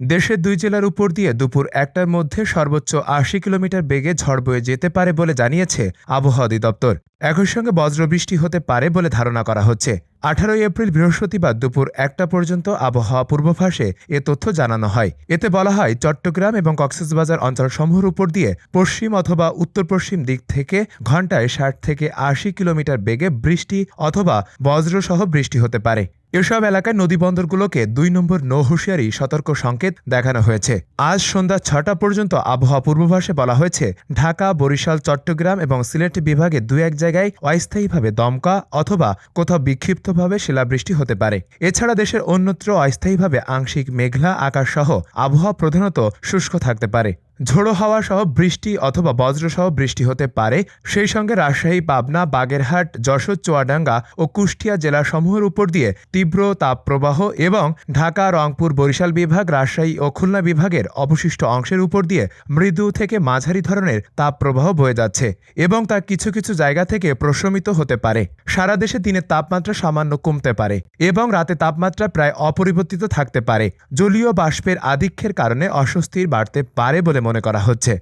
দেশের দুই জেলার উপর দিয়ে দুপুর একটার মধ্যে সর্বোচ্চ আশি কিলোমিটার বেগে ঝড় বয়ে যেতে পারে বলে জানিয়েছে আবহাওয়া অধিদপ্তর। একই সঙ্গে বজ্রবৃষ্টি হতে পারে বলে ধারণা করা হচ্ছে। আঠারোই এপ্রিল বৃহস্পতিবার দুপুর একটা পর্যন্ত আবহাওয়া পূর্বাভাসে এ তথ্য জানানো হয়। এতে বলা হয়, চট্টগ্রাম এবং কক্সবাজার অঞ্চলসমূহের উপর দিয়ে পশ্চিম অথবা উত্তর পশ্চিম দিক থেকে ঘন্টায় ষাট থেকে আশি কিলোমিটার বেগে বৃষ্টি অথবা বজ্রসহ বৃষ্টি হতে পারে। এসব এলাকায় নদীবন্দরগুলোকে দুই নম্বর নৌ হুঁশিয়ারি সতর্ক সংকেত দেখানো হয়েছে। আজ সন্ধ্যা ছটা পর্যন্ত আবহাওয়া পূর্বাভাসে বলা হয়েছে, ঢাকা, বরিশাল, চট্টগ্রাম এবং সিলেট বিভাগে দু এক জায়গায় অস্থায়ীভাবে দমকা অথবা কোথাও বিক্ষিপ্তভাবে শিলাবৃষ্টি হতে পারে। এছাড়া দেশের অন্যত্র অস্থায়ীভাবে আংশিক মেঘলা আকাশ সহ আবহাওয়া প্রধানত শুষ্ক থাকতে পারে। ঝোড়ো হাওয়া সহ বৃষ্টি অথবা বজ্রসহ বৃষ্টি হতে পারে। সেই সঙ্গে রাজশাহী, পাবনা, বাগেরহাট, যশোর, চুয়াডাঙ্গা ও কুষ্টিয়া জেলা সমূহের উপর দিয়ে তীব্র তাপপ্রবাহ এবং ঢাকা, রংপুর, বরিশাল বিভাগ, রাজশাহী ও খুলনা বিভাগের অবশিষ্ট অংশের উপর দিয়ে মৃদু থেকে মাঝারি ধরনের তাপপ্রবাহ বয়ে যাচ্ছে এবং তা কিছু কিছু জায়গা থেকে প্রশমিত হতে পারে। সারা দেশে দিনের তাপমাত্রা সামান্য কমতে পারে এবং রাতে তাপমাত্রা প্রায় অপরিবর্তিত থাকতে পারে। জলীয় বাষ্পের আধিক্যের কারণে অস্বস্তির বাড়তে পারে বলে মনে করা হচ্ছে।